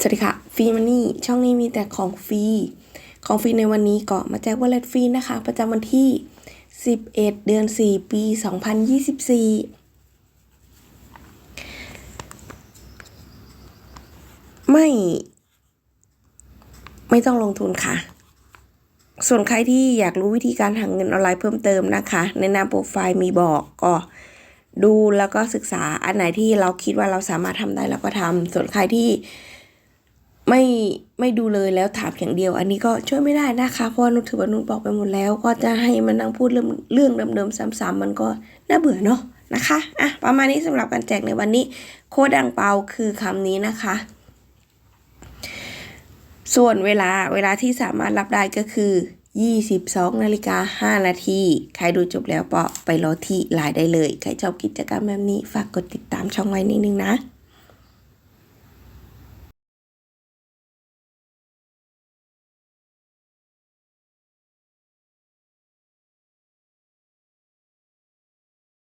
สวัสดีค่ะฟรีมันนี่ช่องนี้มีแต่ของฟรีของฟรีในวันนี้ก็มาแจกวอลเล็ตฟรีนะคะ ประจำวันที่ 11 เดือน 4 ปี 2024 ไม่ ไม่ต้องลงทุนค่ะ ส่วนใครที่อยากรู้วิธีการหาเงินออนไลน์เพิ่มเติมนะคะ ในหน้าโปรไฟล์มีบอกก็ดูแล้วก็ศึกษาอันไหนที่เราคิดว่าเราสามารถทำได้เราก็ทำส่วนใครที่ ไม่ไม่ดูเลยแล้วถามอย่างเดียว อันนี้ก็ช่วยไม่ได้นะคะเพราะว่นุถือว่านุชบอกไปหมดแล้ว ก็จะให้มันนั่งพูดเรื่องเรื่องเดิมๆซ้ำๆมันก็น่าเบื่อเนาะนะคะอะประมาณนี้สำหรับการแจกในวันนี้ โค้ดดังเปาคือคำนี้นะคะ ส่วนเวลาเวลาที่สามารถรับได้ก็คือ 22นาฬิกา5นาทีใครดูจบแล้วก็ไปรอที่ไลน์ได้เลย ใครชอบกิจกรรมแบบนี้ฝากกดติดตามช่องไว้นิดนึงนะ